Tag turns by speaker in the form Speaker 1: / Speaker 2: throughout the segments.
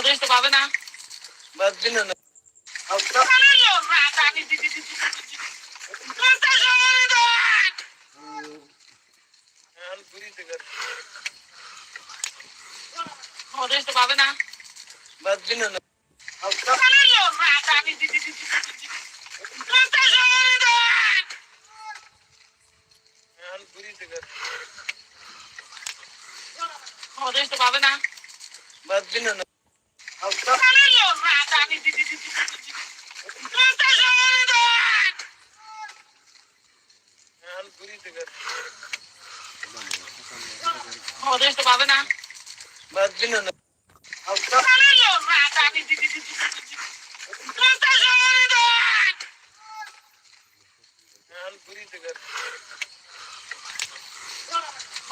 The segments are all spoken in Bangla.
Speaker 1: ওদের তো পাবে না।
Speaker 2: না।
Speaker 1: ওদের তো পাবে না।
Speaker 2: বাদ দিন না।
Speaker 1: ওদের তো পাবে না।
Speaker 2: বাদ দিন না।
Speaker 1: ওদের তো পাবে না
Speaker 2: বাদ দিন না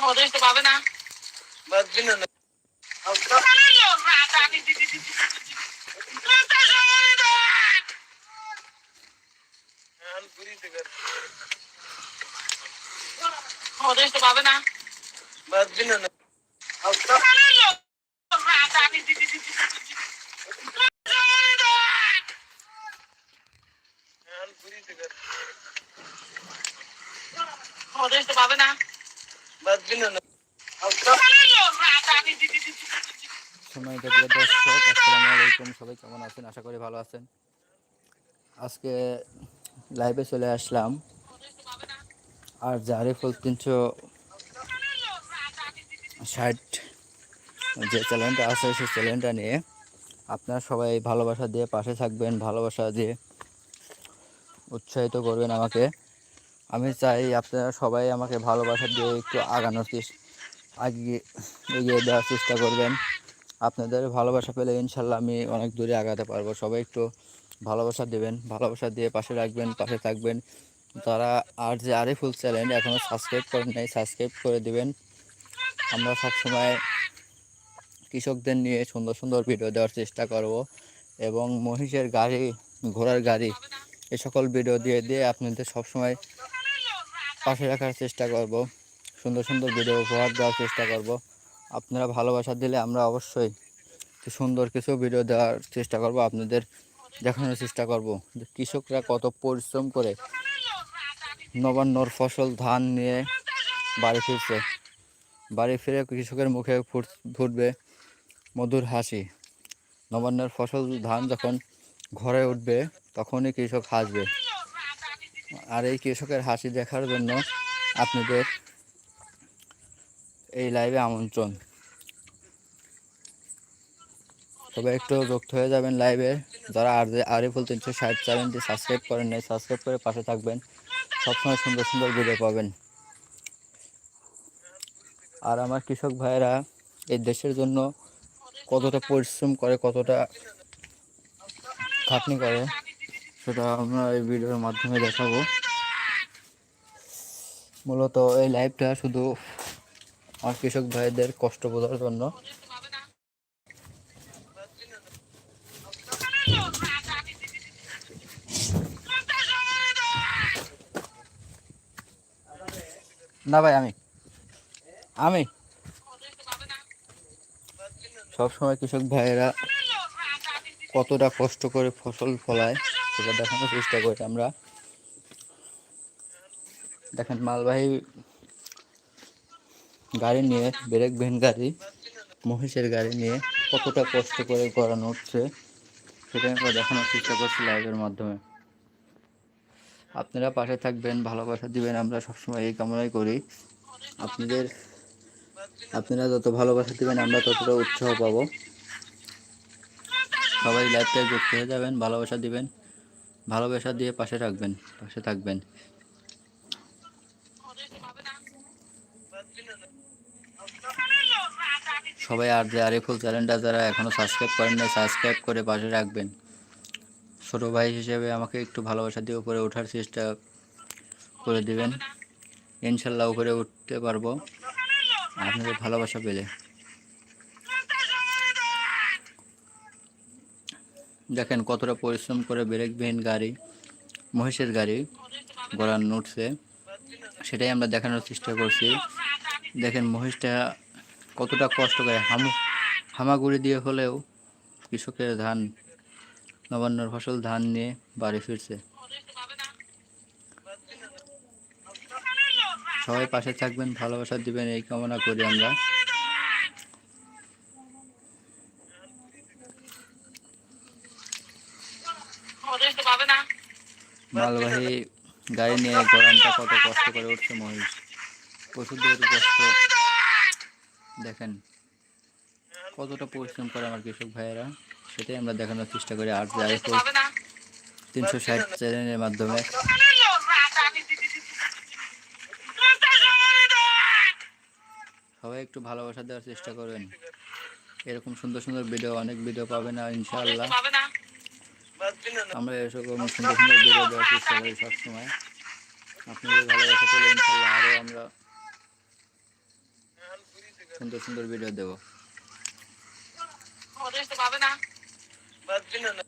Speaker 1: ওদের তো পাবে না
Speaker 2: বাদ দিন না
Speaker 1: ওদের তো পাবে না
Speaker 2: বাদ দিন না
Speaker 1: ওদের তো পাবে না
Speaker 2: বাদ দিন না
Speaker 3: সময় প্রিয় দর্শক আসসালামু আলাইকুম। সবাই কেমন আছেন? আশা করি ভালো আছেন। আজকে লাইভে চলে আসলাম। আর জারিফুল তিনশো ষাট যে চ্যানেলটা আছে সেই চ্যানেলটা নিয়ে আপনারা সবাই ভালোবাসা দিয়ে পাশে থাকবেন, ভালোবাসা দিয়ে উৎসাহিত করবেন আমাকে। আমি চাই আপনারা সবাই আমাকে ভালোবাসা দিয়ে একটু আগানোর আগিয়ে, এগিয়ে দেওয়ার চেষ্টা করবেন। আপনাদের ভালোবাসা পেলে ইনশাল্লাহ আমি অনেক দূরে আগাতে পারব। সবাই একটু ভালোবাসা দেবেন, ভালোবাসা দিয়ে পাশে রাখবেন, পাশে থাকবেন। তারা আর যে আরিফুল চ্যানেল এখনও সাবস্ক্রাইব করেন নাই, সাবস্ক্রাইব করে দেবেন। আমরা সবসময় কৃষকদের নিয়ে সুন্দর সুন্দর ভিডিও দেওয়ার চেষ্টা করব এবং মহিষের গাড়ি, ঘোড়ার গাড়ি, এ সকল ভিডিও দিয়ে দিয়ে আপনাদের সবসময় পাশে রাখার চেষ্টা করব। সুন্দর সুন্দর ভিডিও উপহার দেওয়ার চেষ্টা করব। আপনারা ভালোবাসা দিলে আমরা অবশ্যই সুন্দর কিছু ভিডিও দেওয়ার চেষ্টা করব আপনাদের দেখানোর চেষ্টা করব কৃষকরা কত পরিশ্রম করে নবান্নর ফসল ধান নিয়ে বাড়ি ফিরছে। বাড়ি ফিরে কৃষকের মুখে ফুট, ফুটবে মধুর হাসি। নবান্নের ফসল ধান যখন ঘরে উঠবে, তখনই কৃষক হাসবে। আর এই কৃষকের হাসি দেখার জন্য আপনাদের এই লাইভে আমন্ত্রণ। তবে একটু যুক্ত হয়ে যাবেন লাইভে যারা আর আরিফুল তিনশো ষাট চ্যানেলটি সাবস্ক্রাইব করেন নাই সাবস্ক্রাইব করে পাশে থাকবেন। সবসময় সুন্দর সুন্দর ভিডিও পাবেন। আর আমার কৃষক ভাইয়েরা, এই দেশের জন্য কতটা পরিশ্রম করে, কতটা খাটনি করে, সেটা আমরা এই ভিডিওর মাধ্যমে দেখাবো। মূলত এই লাইভটা শুধু আমার কৃষক ভাইদের কষ্ট বোঝার জন্য। না ভাই, আমি। আমি। সবসময় কৃষক ভাইয়েরা কতটা কষ্ট করে ফসল ফলায় সেটা দেখানোর চেষ্টা করি আমরা। দেখেন, মালবাহী গাড়ি নিয়ে, ব্রেক ভ্যান গাড়ি, মহিষের গাড়ি নিয়ে কতটা কষ্ট করে করানো হচ্ছে, সেটা আমরা দেখানোর চেষ্টা করছি লাইভের মাধ্যমে। আপনারা পাশে থাকবেন, ভালোবাসা দিবেন, আমরা সবসময় এই কামনাই করি। আপনাদের, আপনারা যত ভালোবাসা দিবেন, আমরা ততটা উৎসাহ পাবো। সবাই লাইভটায় যুক্ত হয়ে যাবেন, ভালোবাসা দিবেন, ভালোবাসা দিয়ে পাশে রাখবেন পাশে থাকবেন। সবাই আর যে আরিফুল চ্যানেলটা যারা এখনও সাবস্ক্রাইব করেন না সাবস্ক্রাইব করে পাশে রাখবেন। ছোটো ভাই হিসেবে আমাকে একটু ভালোবাসা দিয়ে উপরে ওঠার চেষ্টা করে দিবেন। ইনশাল্লাহ উপরে উঠতে পারব। আপনাদের ভালোবাসা পেলে। দেখেন কতটা পরিশ্রম করে ব্রেক ভেন গাড়ি, মহিষের গাড়ি গড়ান উঠছে সেটাই আমরা দেখানোর চেষ্টা করছি। দেখেন মহিষটা কতটা কষ্ট করে হামু হামাগুড়ি দিয়ে হলেও কৃষকের ধান নবান্নর ফসল ধান নিয়ে বাড়ি ফিরছে। সবাই পাশে থাকবেন, ভালোবাসা দিবেন, এই কামনা করি আমরা। মালবাহী গাড়ি নিয়ে গরমটা কত কষ্ট করে উঠছে মহিষ। পশুদের কষ্ট দেখেন। কতটা পরিশ্রম করে আমার কৃষক ভাইয়েরা। সেটাই আমরা দেখানোর চেষ্টা করি। আর যাই
Speaker 1: আমাদের তো পাবে না।
Speaker 3: তিনশো ষাট চ্যানেলের মাধ্যমে। সবাই একটু ভালোবাসা দেওয়ার চেষ্টা করবেন। এরকম সুন্দর সুন্দর ভিডিও অনেক ভিডিও পাবেন আর ইনশাআল্লাহ।
Speaker 1: না।
Speaker 2: বাদবিনা
Speaker 3: আমরা এরকম সুন্দর সুন্দর ভিডিও দেওয়ার চেষ্টা করি সবসময়। আপনাদের ভালোবাসা পেলে ইনশাল্লাহ আরও আমরা সুন্দর সুন্দর ভিডিও দেবো
Speaker 1: আমাদের তো পাবে না
Speaker 2: বাদবিনা না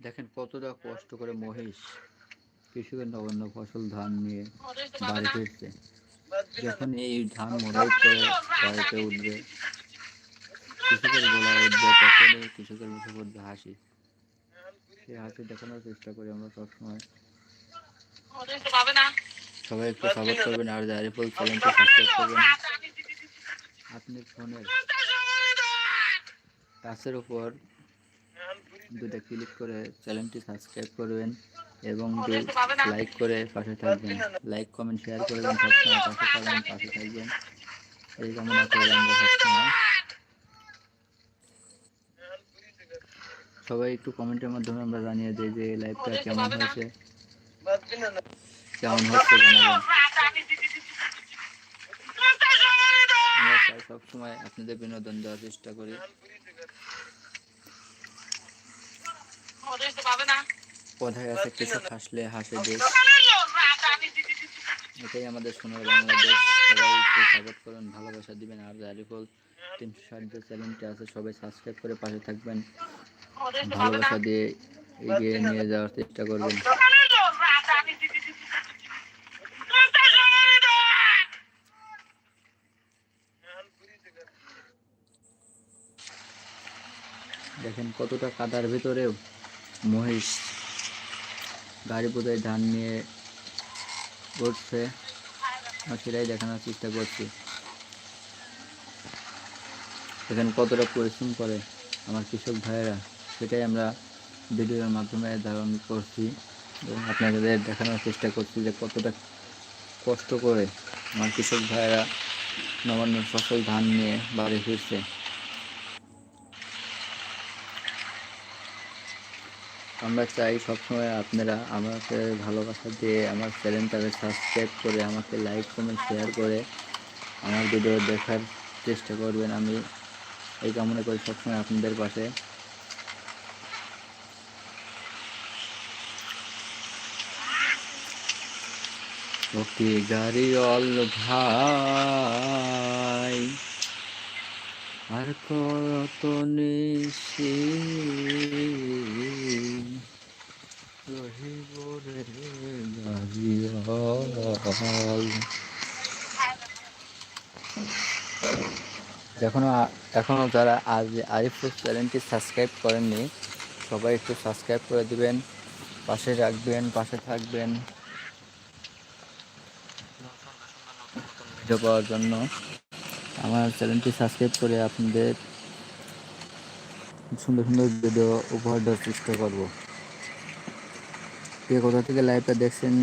Speaker 3: দেখেন কতটা কষ্ট করে মহিষ কৃষকের নবান্ন ফসল ধান নিয়ে বাড়ি ফিরছে যখন এই ধান মোড়াই করে বাড়িতে উঠবে, কৃষকের গোলায় উঠবে, তখনই কৃষকের মুখে পড়বে হাসি। সেই হাসি দেখানোর চেষ্টা করি আমরা সবসময়। সবাই একটু সাপোর্ট করবেন, আর জারিফুল চ্যানেলটি সাবস্ক্রাইব করবেন। আপনি ফোনের টাচের উপর দুটা ক্লিক করে চ্যানেলটি সাবস্ক্রাইব করবেন এবং লাইক করে পাশে থাকবেন। লাইক কমেন্ট শেয়ার করবেন সবসময় পাশে থাকবেন পাশে থাকবেন। এই কামনা করে আমরা সবসময় সবাই একটু কমেন্টের মাধ্যমে আমরা জানিয়ে দিই যে এই লাইভটা কেমন হয়েছে। কেমন হচ্ছে জানাবেন। আমরা সবসময় আপনাদের বিনোদন দেওয়ার চেষ্টা করি। কোথায় আছে কিছু হাসলে হাসে দেশ এটাই আমাদের সোনার বাংলাদেশ করুন ভালোবাসা দিবেন। আর জারিফল তিনশো ষাট যে চ্যানেলটি আছে সবাই সাবস্ক্রাইব করে পাশে থাকবেন। ভালোবাসা দিয়ে এগিয়ে নিয়ে যাওয়ার চেষ্টা করবেন। দেখেন কতটা কাদার ভিতরেও। মহিষ গাড়ি বোধহয় ধান নিয়ে করছে সেটাই দেখানোর চেষ্টা করছি। এখানে কতটা পরিশ্রম করে আমার কৃষক ভাইয়েরা, সেটাই আমরা ভিডিওর মাধ্যমে ধারণ করছি। এবং আপনাদের দেখানোর চেষ্টা করছি যে কতটা কষ্ট করে আমার কৃষক ভাইয়েরা নবান্ন ফসল ধান নিয়ে বাড়ি ফিরছে। আমরা চাই সবসময় আপনারা আমাকে ভালোবাসা দিয়ে আমার চ্যানেলটাকে সাবস্ক্রাইব করে আমাকে লাইক কমেন্ট শেয়ার করে আমার ভিডিও দেখার চেষ্টা করবেন আমি। এই কামনা করি সবসময় আপনাদের পাশে। ওকে, গাড়িওয়াল ভাই। আর কত নিশি গাড়িওয়াল এখনও এখনও যারা আজ আরিফুল চ্যানেলটি সাবস্ক্রাইব করেননি, সবাই একটু সাবস্ক্রাইব করে দিবেন, পাশে রাখবেন, পাশে থাকবেন। ভিডিও পাওয়ার জন্য। আমার চ্যানেলটি সাবস্ক্রাইব করে আপনাদের সুন্দর সুন্দর ভিডিও উপহার দেওয়ার চেষ্টা করব। কে কোথা থেকে লাইভটা দেখছেন,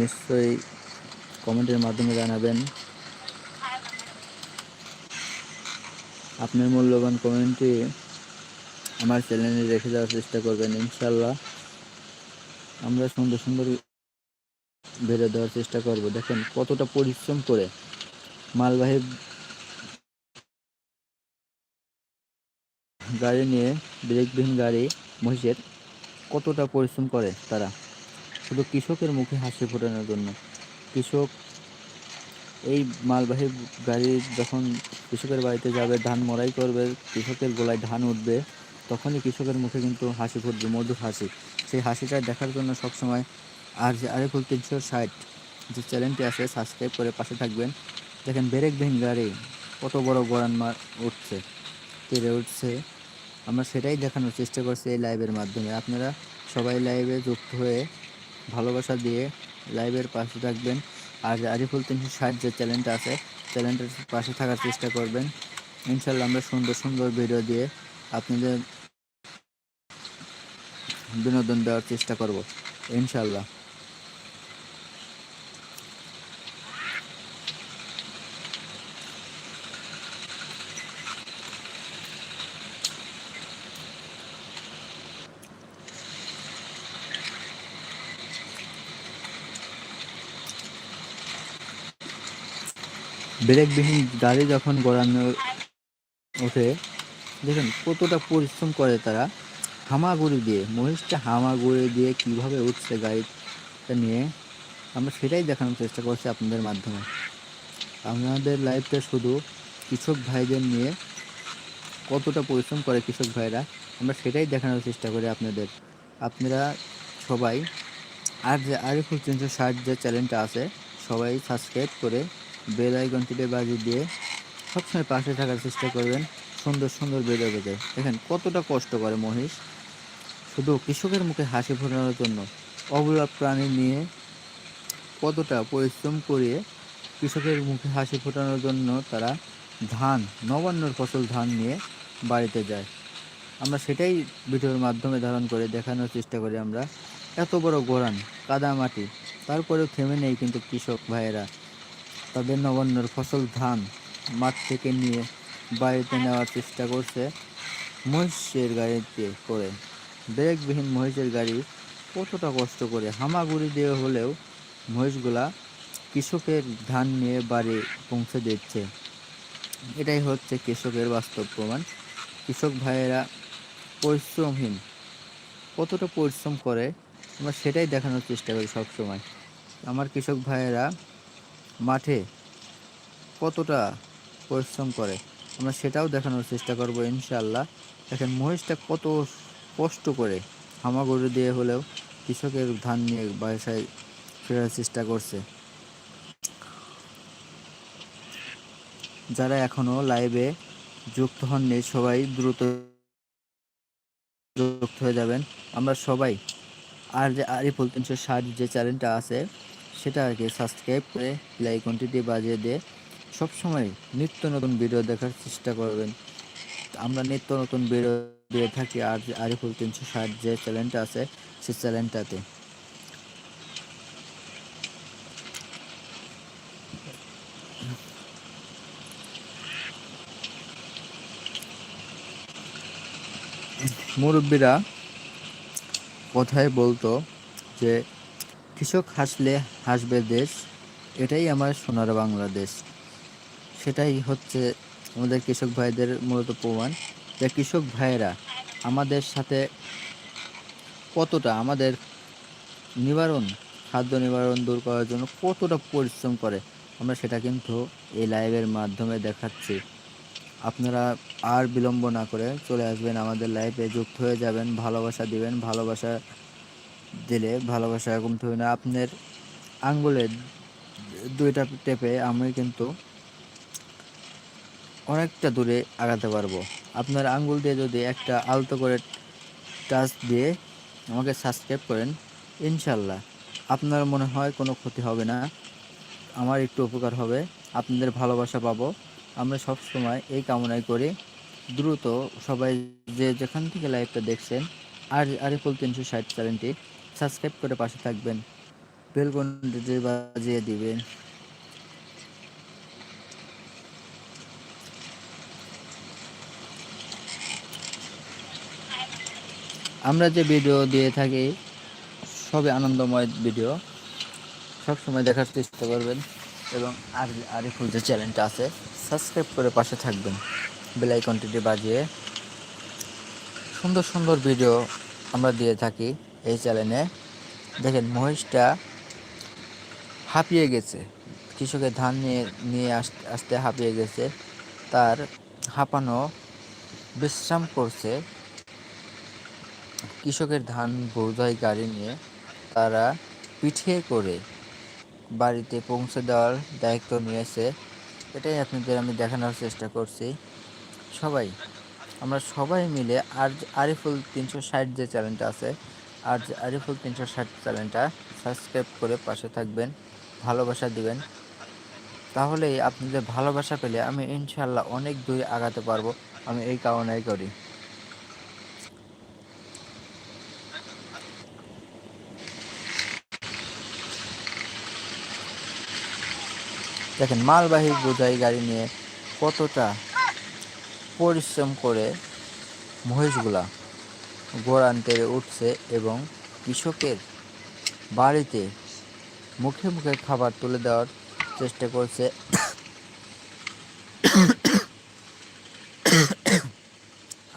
Speaker 3: নিশ্চয়ই কমেন্টের মাধ্যমে জানাবেন। আপনার মূল্যবান কমেন্টটি আমার চ্যানেলে রেখে দেওয়ার চেষ্টা করবেন ইনশাল্লাহ আমরা সুন্দর সুন্দর ভিডিও দেওয়ার চেষ্টা করব। দেখেন কতটা পরিশ্রম করে মালবাহী গাড়ি নিয়ে ব্রেকবিহীন গাড়ি মহিষের কতটা পরিশ্রম করে তারা? শুধু কৃষকের মুখে হাসি ফোটানোর জন্য। কৃষক এই মালবাহী গাড়ি যখন কৃষকের বাড়িতে যাবে, ধান মড়াই করবে, কৃষকের গলায় ধান উঠবে, তখনই কৃষকের মুখে কিন্তু হাসি ফুটবে, মধুর হাসি। সেই হাসিটা দেখার জন্য সবসময় আর যে আরেফুল তিনশো ষাট, যে চ্যানেলটি আছে সাবস্ক্রাইব করে পাশে থাকবেন। দেখেন ব্রেকবিহীন গাড়ি, কত বড় গড়ান মার উঠছে তেরে উঠছে। আমরা সেটাই দেখানোর চেষ্টা করছি এই লাইভের মাধ্যমে। আপনারা সবাই লাইভে যুক্ত হয়ে ভালোবাসা দিয়ে লাইভের পাশে থাকবেন। আর আরিফুল তিনশো ষাট যে চ্যানেলটা আছে চ্যানেলটার পাশে থাকার চেষ্টা করবেন। ইনশাল্লাহ আমরা সুন্দর সুন্দর ভিডিও দিয়ে আপনাদের বিনোদন দেওয়ার চেষ্টা করব ইনশাল্লাহ ব্রেকবিহীন গাড়ি যখন গড়ানো ওঠে, দেখেন কতটা পরিশ্রম করে তারা হামাগুড়ি দিয়ে, মহিষটা হামাগুড়ি দিয়ে কীভাবে উঠছে গাড়িটা নিয়ে, আমরা সেটাই দেখানোর চেষ্টা করছি আপনাদের মাধ্যমে। আমাদের লাইফটা শুধু কৃষক ভাইদের নিয়ে কতটা পরিশ্রম করে কৃষক ভাইরা, আমরা সেটাই দেখানোর চেষ্টা করি আপনাদের। আপনারা সবাই আর যে আরিফুল তিনশো ষাট যে চ্যানেলটা আছে, সবাই সাবস্ক্রাইব করে বেল আইকনটিতে বাজিয়ে দিয়ে সবসময় পাশে থাকার চেষ্টা করবেন সুন্দর সুন্দর বেড়ে বেঁধে দেখেন, কতটা কষ্ট করে মহিষ। শুধু কৃষকের মুখে হাসি ফোটানোর জন্য অবলা প্রাণী নিয়ে কতটা পরিশ্রম করে কৃষকের মুখে হাসি ফোটানোর জন্য তারা ধান, নবান্নর ফসল ধান নিয়ে বাড়িতে যায়। আমরা সেটাই ভিডিওর মাধ্যমে ধারণ করে দেখানোর চেষ্টা করি আমরা। এত বড় গোড়ান কাদা মাটি তারপরেও থেমে নেই কিন্তু কৃষক ভাইয়েরা। তাদের নবান্নর ফসল ধান মাঠ থেকে নিয়ে বাড়িতে নেওয়ার চেষ্টা করছে মহিষের গাড়িতে করে। ব্রেকবিহীন মহিষের গাড়ি কতটা কষ্ট করে হামাগুড়ি দিয়ে হলেও মহিষগুলা কৃষকের ধান নিয়ে বাড়ি পৌঁছে দিচ্ছে। এটাই হচ্ছে কৃষকের বাস্তব প্রমাণ। কৃষক ভাইয়েরা পরিশ্রমহীন। কতটা পরিশ্রম করে, আমরা সেটাই দেখানোর চেষ্টা করি সবসময়। আমার কৃষক ভাইয়েরা মাঠে কতটা পরিশ্রম করে, আমরা সেটাও দেখানোর চেষ্টা করব ইনশাআল্লাহ। দেখেন মহিষটা কত কষ্ট করে হামাগুড়ি দিয়ে হলেও কৃষকের ধান নিয়ে বাসায় ফেরার চেষ্টা করছে। যারা এখনও লাইভে যুক্ত হননি, সবাই দ্রুত যুক্ত হয়ে যাবেন। আমরা সবাই আর যে আরিফুল তিনশো ষাট যে চ্যানেলটা আছে সেটাকে সাবস্ক্রাইব করে লাইকনটি বাজিয়ে দিয়ে সবসময় নিত্য নতুন ভিডিও দেখার চেষ্টা করবেন। আমরা নিত্য নতুন ভিডিও দিয়ে থাকি, আর আরিফুল তিনশো ষাট যে চ্যানেলটা আছে, সেই চ্যানেলটাতে মুরব্বীরা কথায় বলতো যে কৃষক হাসলে হাসবে দেশ, এটাই আমার সোনার বাংলাদেশ। সেটাই হচ্ছে আমাদের কৃষক ভাইদের মূলত প্রমাণ যে কৃষক ভাইয়েরা আমাদের সাথে কতটা আমাদের নিবারণ, খাদ্য নিবারণ দূর করার জন্য কতটা পরিশ্রম করে, আমরা সেটা কিন্তু এই লাইভের মাধ্যমে দেখাচ্ছি। আপনারা আর বিলম্ব না করে চলে আসবেন আমাদের লাইভে, যুক্ত হয়ে যাবেন, ভালোবাসা দিবেন, ভালোবাসা দিলে ভালোবাসা এরকম হবে না আপনার আঙ্গুলের দুইটা টেপে আমি কিন্তু অনেকটা দূরে আগাতে পারব। আপনার আঙ্গুল দিয়ে যদি একটা আলতো করে টাচ দিয়ে আমাকে সাবস্ক্রাইব করেন, ইনশাল্লাহ আপনার মনে হয় কোনো ক্ষতি হবে না। আমার একটু উপকার হবে, আপনাদের ভালোবাসা পাবো। আমরা সব সময় এই কামনাই করি। দ্রুত সবাই যে যেখান থেকে লাইভটা দেখছেন, আর আরিফুল তিনশো ষাট চ্যানেলটি সাবস্ক্রাইব করে পাশে থাকবেন। বেল ঘন্টাটি বাজিয়ে দিবেন। আমরা যে ভিডিও দিয়ে থাকি, সবই আনন্দময় ভিডিও। সব সময় দেখার চেষ্টা করবেন এবং আর আরিফুল যে চ্যানেলটা আছে, সাবস্ক্রাইব করে পাশে থাকবেন বেল আইকনটি বাজিয়ে। সুন্দর সুন্দর ভিডিও আমরা দিয়ে থাকি। এই চ্যানেলে। দেখেন, মহিষটা হাঁপিয়ে গেছে। কৃষকের ধান নিয়ে নিয়ে আসতে আসতে হাঁপিয়ে গেছে। তার হাঁপানো বিশ্রাম করছে। কৃষকের ধান বোঝাই গাড়ি নিয়ে তারা পিঠে করে বাড়িতে পৌঁছে দেওয়ার দায়িত্ব নিয়েছে। এটাই আপনাদের আমি দেখানোর চেষ্টা করছি। সবাই, আমরা সবাই মিলে আর, আরিফুল তিনশো ষাট যে চ্যানেলটা আছে আর আরিফুল তিনশো ষাট চ্যানেলটা সাবস্ক্রাইব করে পাশে থাকবেন, ভালোবাসা দিবেন। তাহলেই আপনাদের ভালোবাসা পেলে আমি ইনশাল্লাহ অনেক দূরে আগাতে পারব, আমি এই কারণেই করি। দেখেন, মালবাহী বোঝাই গাড়ি নিয়ে কতটা পরিশ্রম করে মহিষগুলা গোড়ান তেড়ে উঠছে এবং কৃষকের বাড়িতে মুখে মুখে খাবার তুলে দেওয়ার চেষ্টা করছে।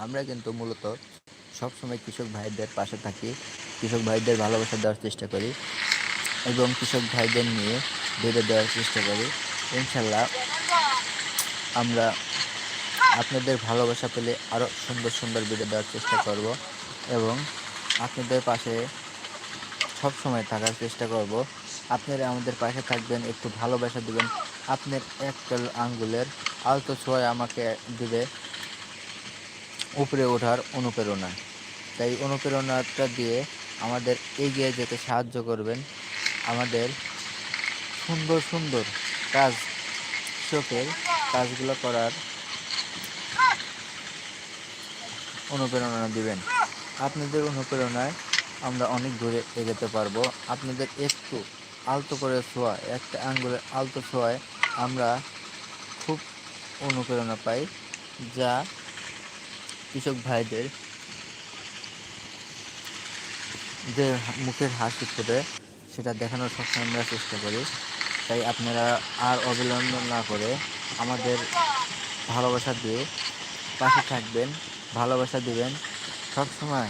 Speaker 3: আমরা কিন্তু মূলত সবসময় কৃষক ভাইদের পাশে থাকি, কৃষক ভাইদের ভালোবাসা দেওয়ার চেষ্টা করি এবং কৃষক ভাইদের নিয়ে বেঁধে দেওয়ার চেষ্টা করি। ইনশাল্লাহ আমরা আপনাদের ভালোবাসা পেলে আরও সুন্দর সুন্দর ভিডিও দেওয়ার চেষ্টা করব। এবং আপনাদের পাশে সব সময় থাকার চেষ্টা করব। আপনারা আমাদের পাশে থাকবেন, একটু ভালোবাসা দিবেন। আপনার একটা আঙ্গুলের আলতো ছোঁয়া আমাকে দিবে উপরে ওঠার অনুপ্রেরণা। তাই অনুপ্রেরণাটা দিয়ে আমাদের এগিয়ে যেতে সাহায্য করবেন। আমাদের সুন্দর সুন্দর কাজ চোখের কাজগুলো করার অনুপ্রেরণা দিবেন। আপনাদের অনুপ্রেরণায় আমরা অনেক দূরে এগোতে পারব। আপনাদের একটু আলতো করে ছোঁয়া একটা আঙ্গুলের আলতো ছোঁয়ায় আমরা খুব অনুপ্রেরণা পাই, যা কৃষক ভাইদের যে মুখের হাসি ফুটে, সেটা দেখানোর সবসময় আমরা চেষ্টা করি। তাই আপনারা আর অবিলম্ব না করে আমাদের ভালোবাসা দিয়ে পাশে থাকবেন, ভালোবাসা দিবেন। সব সময়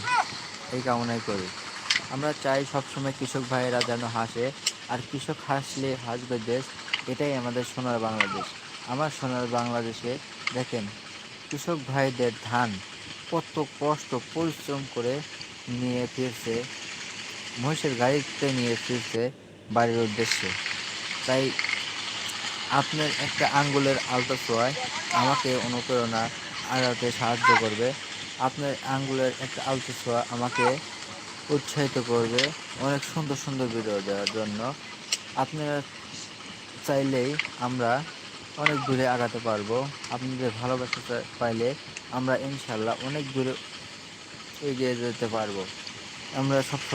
Speaker 3: এই কামনাই করি। আমরা চাই সবসময় কৃষক ভাইয়েরা যেন হাসে, আর কৃষক হাসলে হাসবে দেশ, এটাই আমাদের সোনার বাংলাদেশ। আমার সোনার বাংলাদেশে দেখেন, কৃষক ভাইদের ধান কত কষ্ট, পরিশ্রম করে নিয়ে ফিরছে, মহিষের গাড়িতে নিয়ে ফিরছে বাড়ির উদ্দেশ্যে। তাই আপনার একটা আঙ্গুলের আলতো ছোঁয়ায় আমাকে অনুপ্রেরণা আগাতে সাহায্য করবে। আপনার আঙ্গুলের একটা আলতো ছোঁয়া আমাকে উৎসাহিত করবে অনেক সুন্দর সুন্দর ভিডিও দেওয়ার জন্য। আপনারা চাইলেই আমরা অনেক দূরে আগাতে পারব। আপনাদের ভালোবাসাটা পাইলে আমরা ইনশাল্লাহ অনেক দূরে এগিয়ে যেতে পারব। আমরা সবসময়